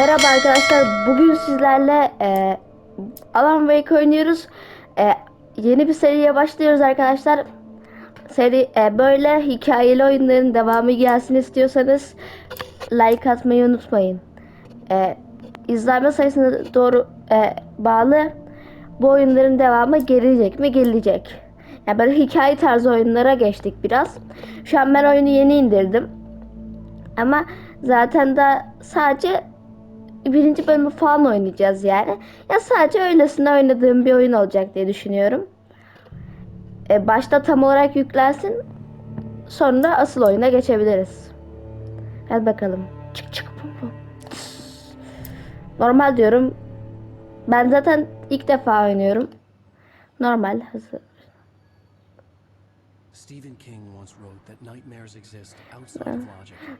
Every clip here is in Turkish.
Merhaba arkadaşlar. Bugün sizlerle e, Alan Wake oynuyoruz. E, yeni bir seriye başlıyoruz arkadaşlar. Seri e, böyle hikayeli oyunların devamı gelsin istiyorsanız like atmayı unutmayın. E, izlenme sayısına doğru e, bağlı bu oyunların devamı gelecek mi? Gelecek. Yani böyle hikaye tarzı oyunlara geçtik biraz. Şu an ben oyunu yeni indirdim. Ama zaten de sadece birinci bölümü falan oynayacağız yani. Ya sadece öylesine oynadığım bir oyun olacak diye düşünüyorum. E, başta tam olarak yüklensin. Sonra asıl oyuna geçebiliriz. Hadi bakalım. Çık çık. Normal diyorum. Ben zaten ilk defa oynuyorum. Normal hazır.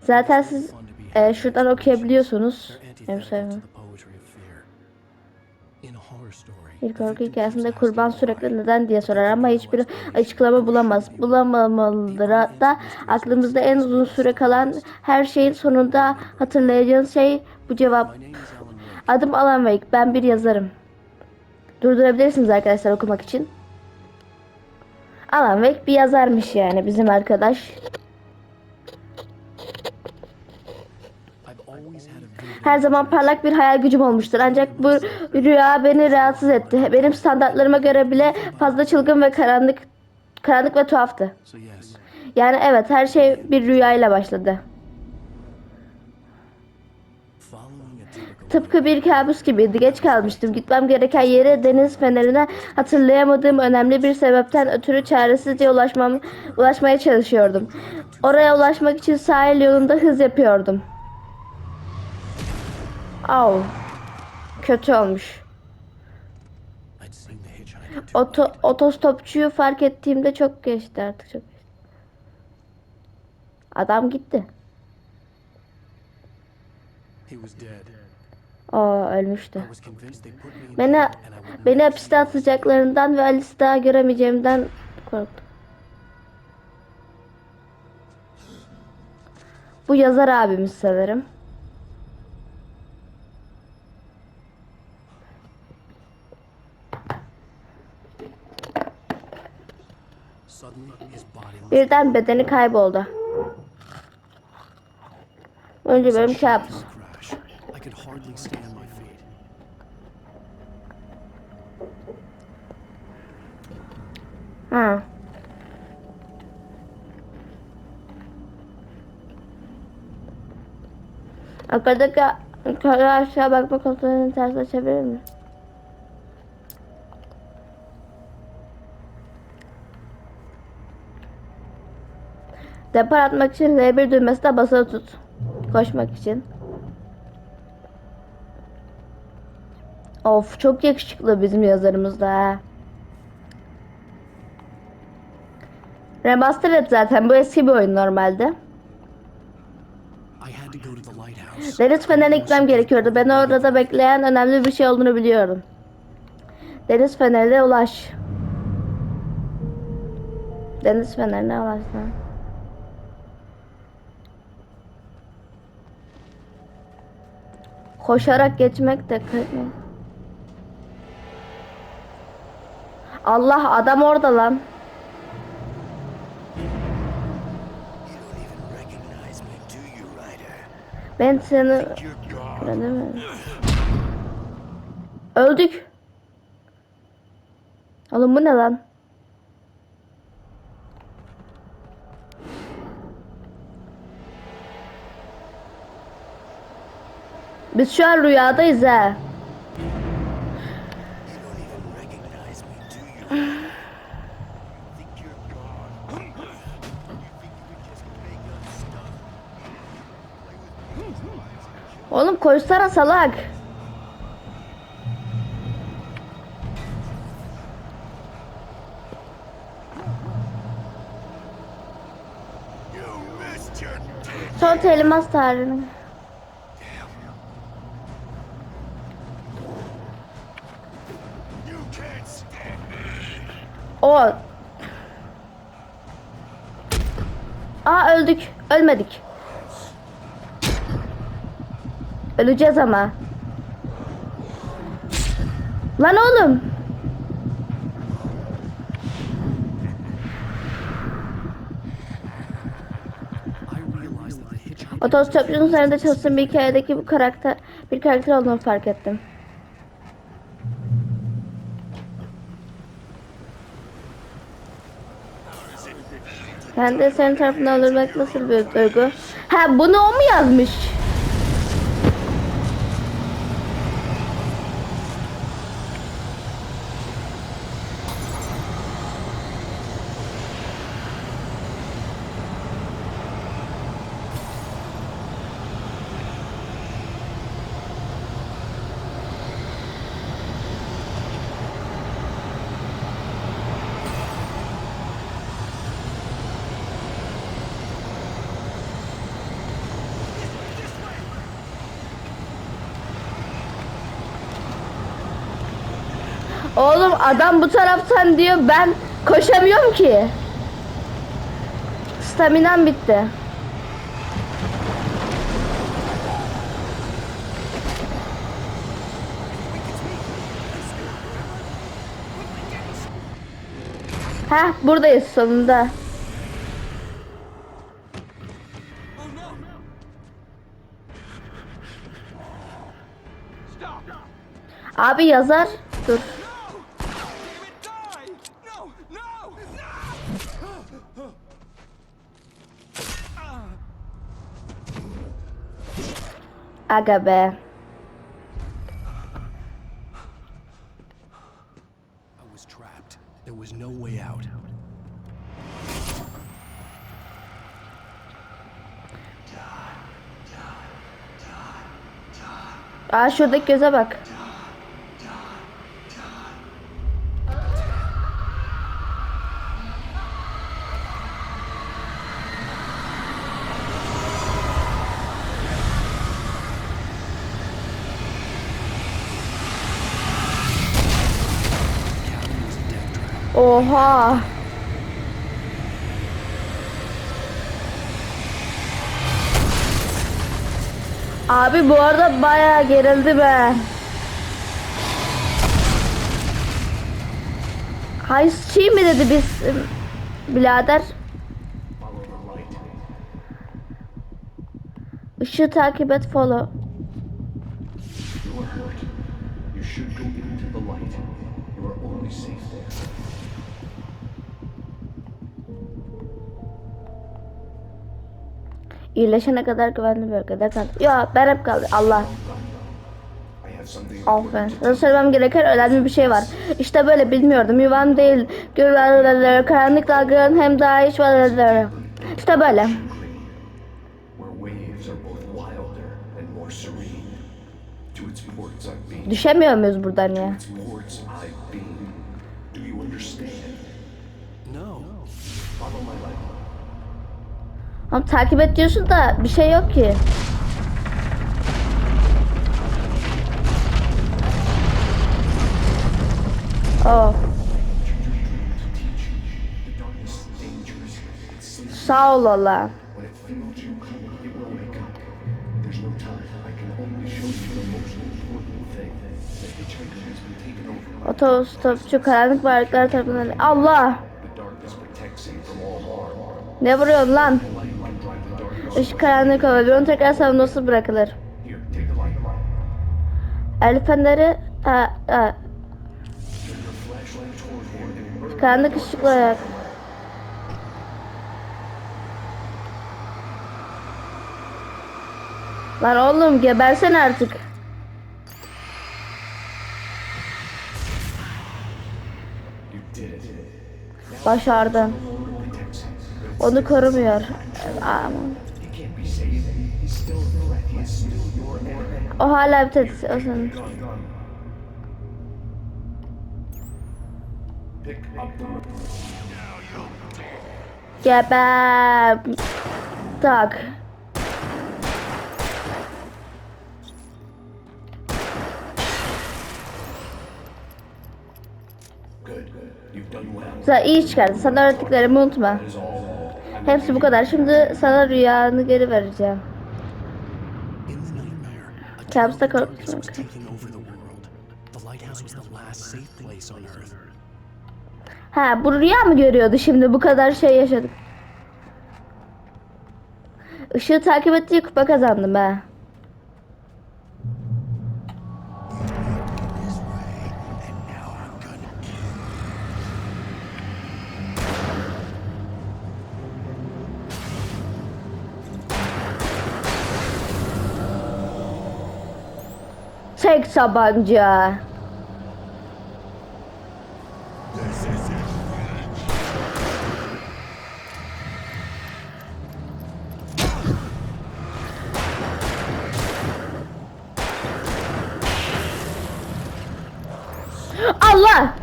Zaten siz e, şuradan okuyabiliyorsunuz. Benim Bir korku hikayesinde kurban sürekli neden diye sorar ama hiçbir açıklama bulamaz. Bulamamalıdır da aklımızda en uzun süre kalan her şeyin sonunda hatırlayacağınız şey bu cevap. Adım Alan Wake. Ben bir yazarım. Durdurabilirsiniz arkadaşlar okumak için. Alan Wake bir yazarmış yani bizim arkadaş. Her zaman parlak bir hayal gücüm olmuştur. Ancak bu rüya beni rahatsız etti. Benim standartlarıma göre bile fazla çılgın ve karanlık karanlık ve tuhaftı. Yani evet her şey bir rüyayla başladı. Tıpkı bir kabus gibiydi. Geç kalmıştım. Gitmem gereken yere deniz fenerine hatırlayamadığım önemli bir sebepten ötürü çaresizce ulaşmam, ulaşmaya çalışıyordum. Oraya ulaşmak için sahil yolunda hız yapıyordum. Au. Kötü olmuş. Oto, otostopçuyu fark ettiğimde çok geçti artık çok geçti. Adam gitti. He was dead. O ölmüştü. Beni beni hapiste atacaklarından ve Alice'i daha göremeyeceğimden korktum. Bu yazar abimiz sanırım. Birden bedeni kayboldu. Önce benim kabus. I could hardly stand my feet. Ha. Arkadaki yukarı aşağı bakma kontrolünü ters açabilir mi? Depar atmak için L1 düğmesine basılı tut. Koşmak için. Of çok yakışıklı bizim yazarımız da ha. Remastered zaten bu eski bir oyun normalde. Deniz fenerine gitmem gerekiyordu. Ben orada bekleyen önemli bir şey olduğunu biliyordum. Deniz fenerine ulaş. Deniz fenerine ulaş lan. Koşarak geçmek de kı- Allah adam orada lan. Ben seni mi? Öldük. Oğlum bu ne lan? Biz şu an rüyadayız ha. Koşsana salak. Son elmas tarihini. O. Aa öldük. Ölmedik. Öleceğiz ama. Lan oğlum. Otostopçunun üzerinde çalıştığım bir hikayedeki bu karakter bir karakter olduğunu fark ettim. Kendi senin tarafından öldürmek nasıl bir duygu? Ha bunu o mu yazmış? Oğlum adam bu taraftan diyor ben koşamıyorum ki. Staminam bitti. Ha buradayız sonunda. Abi yazar. Dur. No! No! No! Aga be. I was trapped. There was no way out. Aa şuradaki göze bak. Oha. Abi bu arada bayağı gerildi be. Hay şey mi dedi biz birader? Işığı takip et follow. You should go into the light. You are only safe there. İyileşene kadar güvenli bölgede kal. Ya ben hep kaldım. Allah. Something Aferin. Sana söylemem gereken önemli bir şey var. İşte böyle bilmiyordum. Yuvan değil. Gürler, karanlık dalgaların hem daha hiç var. İşte böyle. Düşemiyor muyuz buradan ya? No. Follow my light. Ama takip et diyorsun da bir şey yok ki. Oh. Sağ ol Allah. Otostopçu karanlık varlıklar tarafından... Allah! Ne vuruyorsun lan? Işık karanlık olabilir. Onu tekrar bırakılır. Take the light. El feneri... Ha, ha. Karanlık ışıkla yak. Lan oğlum gebersen artık. Başardın. Onu korumuyor. Aman. O hala bir tehdit. O the Geber. Tak. Sen iyi çıkardın. Sana öğrettiklerimi unutma. Hepsi bu kadar. Şimdi sana rüyanı geri vereceğim. In the nightmare, a Camps'ta Targus korktum. was taking over the world. The lighthouse was the last safe place on Earth. Ha bu rüya mı görüyordu şimdi bu kadar şey yaşadık. Işığı takip ettiği kupa kazandım ha. Çek tabanca. This is it. Allah!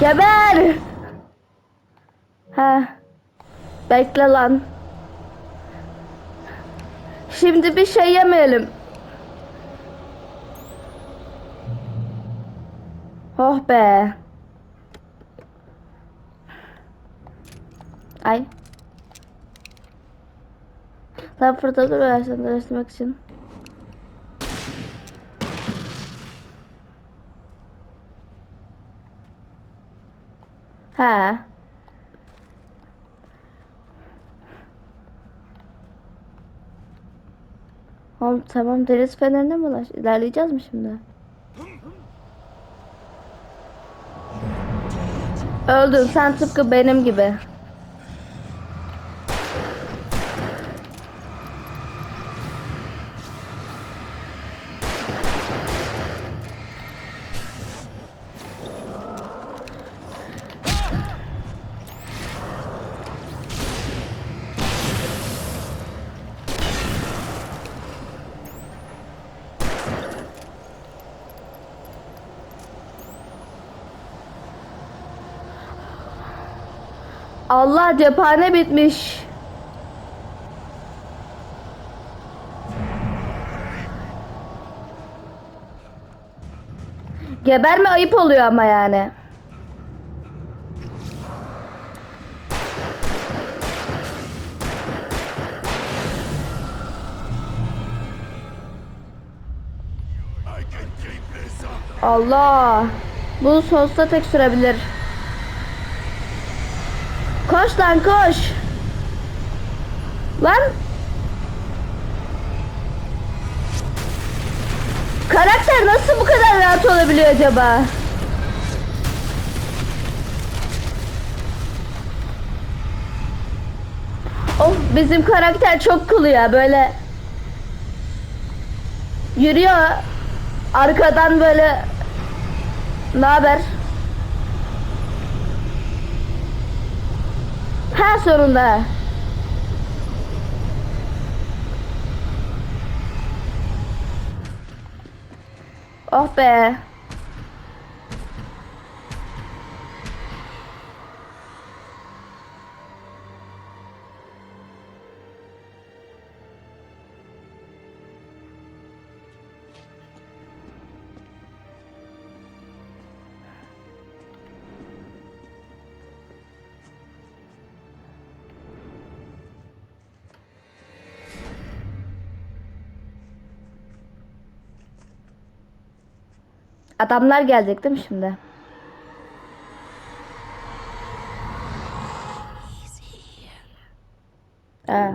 Geber! Ha. Bekle lan. Şimdi bir şey yemeyelim. Oh be. Ay. Sen fırtata versen de resmek için. He. Oğlum tamam deniz fenerine mi ulaş? İlerleyeceğiz mi şimdi? Öldün sen tıpkı benim gibi. Allah cephane bitmiş. Geberme ayıp oluyor ama yani. Allah. Bu sonsuza tek sürebilir. Koş lan koş. Lan. Karakter nasıl bu kadar rahat olabiliyor acaba? Of bizim karakter çok cool ya böyle yürüyor arkadan böyle ne haber? Ha sonunda. Oh be. Adamlar gelecek değil mi şimdi? Ha.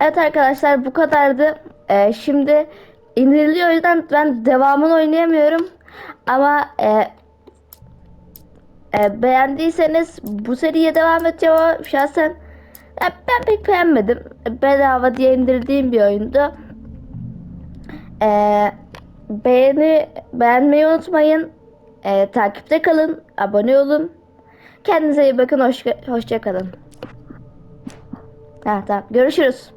Evet arkadaşlar bu kadardı. Ee, şimdi indiriliyor o yüzden ben devamını oynayamıyorum. Ama e, e, beğendiyseniz bu seriye devam edeceğim ama şahsen ben pek beğenmedim. Bedava diye indirdiğim bir oyundu. E, beğeni beğenmeyi unutmayın. E, takipte kalın, abone olun. Kendinize iyi bakın, hoş, hoşça kalın. Ha, tamam. Görüşürüz.